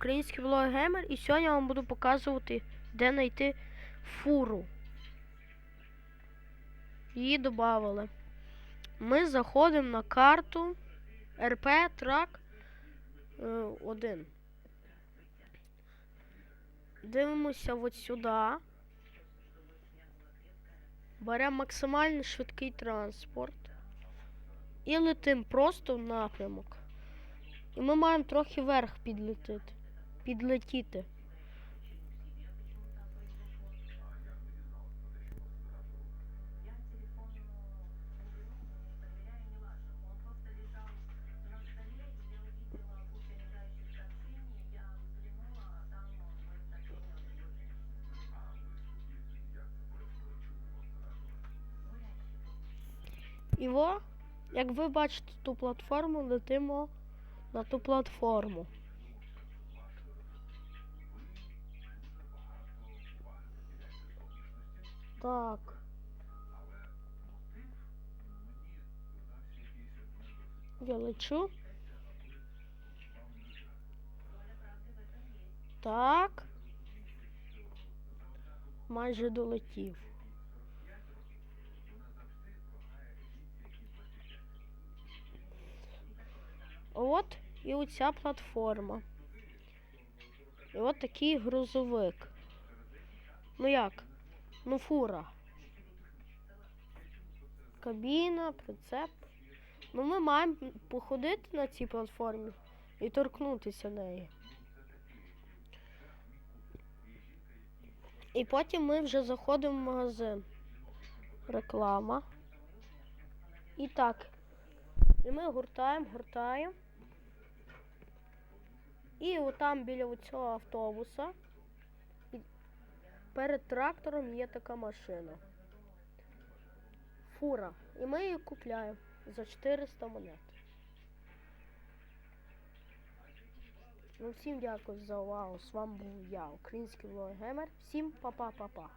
український блогер і сьогодні я вам буду показувати, де знайти фуру. Її додали. Ми заходимо на карту РП Трак 1. Дивимося от сюди. Беремо максимально швидкий транспорт. І летим просто в напрямок. І ми маємо трохи вверх підлетіти. Підлетіти. І во, як ви бачите ту платформу, летимо на ту платформу. Так. Я лечу. Так. Майже долетів. От і оця платформа. І от такий грузовик. Ну як? Ну фура. Кабіна, прицеп. Ну ми маємо походити на цій платформі і торкнутися неї. І потім ми вже заходимо в магазин. Реклама. І так. І ми гуртаємо, гуртаємо. І отам біля цього автобуса перед трактором є така машина. Фура. І ми її купляємо за 400 монет. Ну, всім дякую за увагу. З вами був я, український блогер. Всім па-па-па-па.